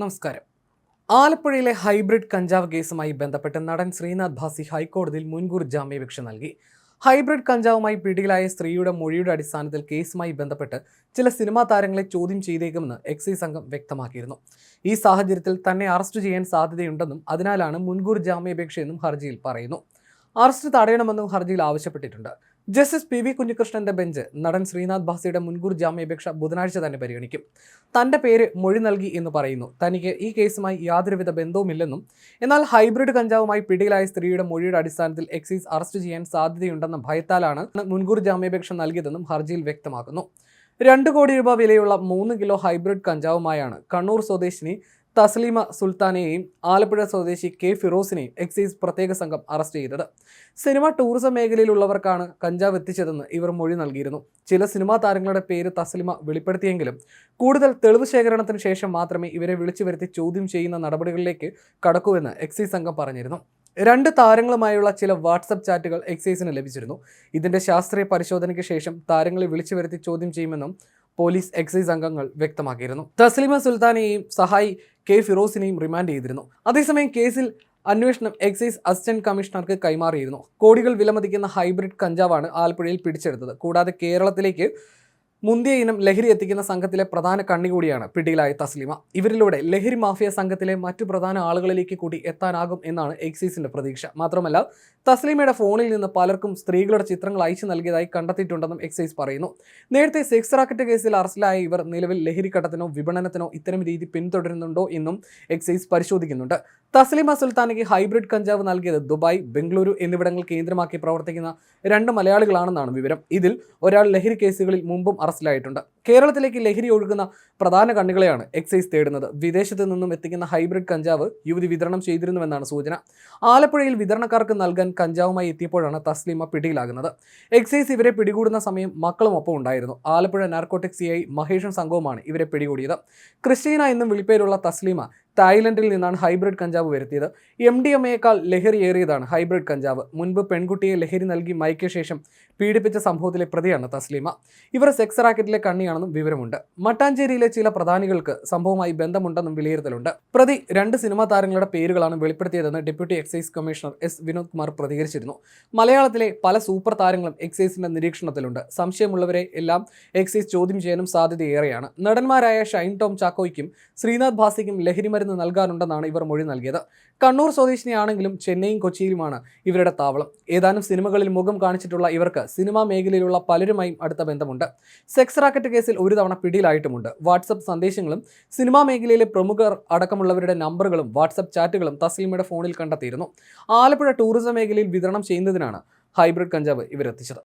നമസ്കാരം. ആലപ്പുഴയിലെ ഹൈബ്രിഡ് കഞ്ചാവ് കേസുമായി ബന്ധപ്പെട്ട് നടൻ ശ്രീനാഥ് ഭാസി ഹൈക്കോടതിയിൽ മുൻകൂർ ജാമ്യാപേക്ഷ നൽകി. ഹൈബ്രിഡ് കഞ്ചാവുമായി പിടിയിലായ സ്ത്രീയുടെ മൊഴിയുടെ അടിസ്ഥാനത്തിൽ കേസുമായി ബന്ധപ്പെട്ട് ചില സിനിമാ താരങ്ങളെ ചോദ്യം ചെയ്തേക്കുമെന്ന് എക്സൈസ് സംഘം വ്യക്തമാക്കിയിരുന്നു. ഈ സാഹചര്യത്തിൽ തന്നെ അറസ്റ്റ് ചെയ്യാൻ സാധ്യതയുണ്ടെന്നും അതിനാലാണ് മുൻകൂർ ജാമ്യാപേക്ഷയെന്നും ഹർജിയിൽ പറയുന്നു. അറസ്റ്റ് തടയണമെന്നും ഹർജിയിൽ ആവശ്യപ്പെട്ടിട്ടുണ്ട്. ജസ്റ്റിസ് പി വി കുഞ്ഞികൃഷ്ണന്റെ ബെഞ്ച് നടൻ ശ്രീനാഥ് ഭാസിയുടെ മുൻകൂർ ജാമ്യാപേക്ഷ ബുധനാഴ്ച തന്നെ പരിഗണിക്കും. തന്റെ പേര് മൊഴി നൽകി എന്ന് പറയുന്നു. തനിക്ക് ഈ കേസുമായി യാതൊരുവിധ ബന്ധവുമില്ലെന്നും എന്നാൽ ഹൈബ്രിഡ് കഞ്ചാവുമായി പിടിയിലായ സ്ത്രീയുടെ മൊഴിയുടെ അടിസ്ഥാനത്തിൽ എക്സൈസ് അറസ്റ്റ് ചെയ്യാൻ സാധ്യതയുണ്ടെന്ന ഭയത്താലാണ് മുൻകൂർ ജാമ്യാപേക്ഷ നൽകിയതെന്നും ഹർജിയിൽ വ്യക്തമാക്കുന്നു. രണ്ട് കോടി രൂപ വിലയുള്ള മൂന്ന് കിലോ ഹൈബ്രിഡ് കഞ്ചാവുമായാണ് കണ്ണൂർ സ്വദേശിനി തസ്ലീമ സുൽത്താനെയും ആലപ്പുഴ സ്വദേശി കെ ഫിറോസിനെയും എക്സൈസ് പ്രത്യേക സംഘം അറസ്റ്റ് ചെയ്തത്. സിനിമ ടൂറിസം മേഖലയിലുള്ളവർക്കാണ് കഞ്ചാവ് എത്തിച്ചതെന്ന് ഇവർ മൊഴി നൽകിയിരുന്നു. ചില സിനിമാ താരങ്ങളുടെ പേര് തസ്ലിമ വെളിപ്പെടുത്തിയെങ്കിലും കൂടുതൽ തെളിവ് ശേഖരണത്തിന് ശേഷം മാത്രമേ ഇവരെ വിളിച്ചു വരുത്തി ചോദ്യം ചെയ്യുന്ന നടപടികളിലേക്ക് കടക്കൂവെന്ന് എക്സൈസ് സംഘം പറഞ്ഞിരുന്നു. രണ്ട് താരങ്ങളുമായുള്ള ചില വാട്സപ്പ് ചാറ്റുകൾ എക്സൈസിന് ലഭിച്ചിരുന്നു. ഇതിന്റെ ശാസ്ത്രീയ പരിശോധനയ്ക്ക് ശേഷം താരങ്ങളെ വിളിച്ചു വരുത്തി ചോദ്യം ചെയ്യുമെന്നും പോലീസ് എക്സൈസ് അംഗങ്ങൾ വ്യക്തമാക്കിയിരുന്നു. തസ്ലിമ സുൽത്താനെയും സഹായി കെ ഫിറോസിനെയും റിമാൻഡ് ചെയ്തിരുന്നു. അതേസമയം കേസിൽ അന്വേഷണം എക്സൈസ് അസിസ്റ്റന്റ് കമ്മീഷണർക്ക് കൈമാറിയിരുന്നു. കോടികൾ വിലമതിക്കുന്ന ഹൈബ്രിഡ് കഞ്ചാവാണ് ആലപ്പുഴയിൽ പിടിച്ചെടുത്തത്. കൂടാതെ കേരളത്തിലേക്ക് മുന്തിയ ഇനം ലഹരി എത്തിക്കുന്ന സംഘത്തിലെ പ്രധാന കണ്ണി കൂടിയാണ് പിടിയിലായ തസ്ലിമ. ഇവരിലൂടെ ലഹരി മാഫിയ സംഘത്തിലെ മറ്റു പ്രധാന ആളുകളിലേക്ക് കൂടി എത്താനാകും എന്നാണ് എക്സൈസിന്റെ പ്രതീക്ഷ. മാത്രമല്ല തസ്ലിമയുടെ ഫോണിൽ നിന്ന് പലർക്കും സ്ത്രീകളുടെ ചിത്രങ്ങൾ അയച്ചു നൽകിയതായി കണ്ടെത്തിയിട്ടുണ്ടെന്നും എക്സൈസ് പറയുന്നു. നേരത്തെ സെക്സ് റാക്കറ്റ് കേസിൽ അറസ്റ്റിലായ ഇവർ നിലവിൽ ലഹരിക്കട്ടത്തിനോ വിപണനത്തിനോ ഇത്തരം രീതി പിന്തുടരുന്നുണ്ടോ എന്നും എക്സൈസ് പരിശോധിക്കുന്നുണ്ട്. തസ്ലിമ സുൽത്താനയ്ക്ക് ഹൈബ്രിഡ് കഞ്ചാവ് നൽകിയത് ദുബായ് ബംഗളൂരു എന്നിവിടങ്ങൾ കേന്ദ്രമാക്കി പ്രവർത്തിക്കുന്ന രണ്ട് മലയാളികളാണെന്നാണ് വിവരം. ഇതിൽ ഒരാൾ ലഹരി കേസുകളിൽ മുമ്പും അറസ്റ്റിലായിട്ടുണ്ട്. കേരളത്തിലേക്ക് ലഹരി ഒഴുകുന്ന പ്രധാന കണ്ണികളെയാണ് എക്സൈസ് തേടുന്നത്. വിദേശത്ത് നിന്നും എത്തിക്കുന്ന ഹൈബ്രിഡ് കഞ്ചാവ് യുവതി വിതരണം ചെയ്തിരുന്നുവെന്നാണ് സൂചന. ആലപ്പുഴയിൽ വിതരണക്കാർക്ക് നൽകാൻ കഞ്ചാവുമായി എത്തിയപ്പോഴാണ് തസ്ലിമ പിടിയിലാകുന്നത്. എക്സൈസ് ഇവരെ പിടികൂടുന്ന സമയം മക്കളും ഒപ്പം ഉണ്ടായിരുന്നു. Alappuzha narcotic C I Maheshan സംഘവുമാണ് ഇവരെ പിടികൂടിയത്. ക്രിസ്റ്റീന എന്നും വിളിപ്പേരുള്ള തസ്ലിമ തായ്ലൻഡിൽ നിന്നാണ് ഹൈബ്രിഡ് കഞ്ചാവ് വരുത്തിയത്. എം ഡി എം എയേക്കാൾ ലഹരിയേറിയതാണ് ഹൈബ്രിഡ് കഞ്ചാവ്. മുൻപ് പെൺകുട്ടിയെ ലഹരി നൽകി മയക്കിയ ശേഷം പീഡിപ്പിച്ച സംഭവത്തിലെ പ്രതിയാണ് തസ്ലീമ. ഇവർ സെക്സ് റാക്കറ്റിലെ കണ്ണിയാണെന്നും വിവരമുണ്ട്. മട്ടാഞ്ചേരിയിലെ ചില പ്രധാനികൾക്ക് സംഭവവുമായി ബന്ധമുണ്ടെന്നും വിലയിരുത്തലുണ്ട്. പ്രതി രണ്ട് സിനിമാ താരങ്ങളുടെ പേരുകളാണ് വെളിപ്പെടുത്തിയതെന്ന് deputy excise commissioner S Vinod Kumar പ്രതികരിച്ചിരുന്നു. മലയാളത്തിലെ പല സൂപ്പർ താരങ്ങളും എക്സൈസിന്റെ നിരീക്ഷണത്തിലുണ്ട്. സംശയമുള്ളവരെ എല്ലാം എക്സൈസ് ചോദ്യം ചെയ്യാനും സാധ്യതയേറെയാണ്. നടന്മാരായ ഷൈൻ ടോം ചാക്കോയ്ക്കും ശ്രീനാഥ് ഭാസിക്കും ലഹരിമരുന്ന് നൽകാനുണ്ടെന്നാണ് ഇവർ മൊഴി നൽകിയത്. കണ്ണൂർ സ്വദേശിനിയാണെങ്കിലും ചെന്നൈയും കൊച്ചിയിലുമാണ് ഇവരുടെ താവളം. ഏതാനും സിനിമകളിൽ മുഖം കാണിച്ചിട്ടുള്ള ഇവർക്ക് സിനിമാ മേഖലയിലുള്ള പലരുമായും അടുത്ത ബന്ധമുണ്ട്. സെക്സ് റാക്കറ്റ് കേസിൽ ഒരു തവണ പിടിയിലായിട്ടുമുണ്ട്. വാട്സപ്പ് സന്ദേശങ്ങളും സിനിമാ മേഖലയിലെ പ്രമുഖർ അടക്കമുള്ളവരുടെ നമ്പറുകളും വാട്സപ്പ് ചാറ്റുകളും തസ്ലീമയുടെ ഫോണിൽ കണ്ടെത്തിയിരുന്നു. ആലപ്പുഴ ടൂറിസം മേഖലയിൽ വിതരണം ചെയ്യുന്നതിനാണ് ഹൈബ്രിഡ് കഞ്ചാവ് ഇവരെത്തിച്ചത്.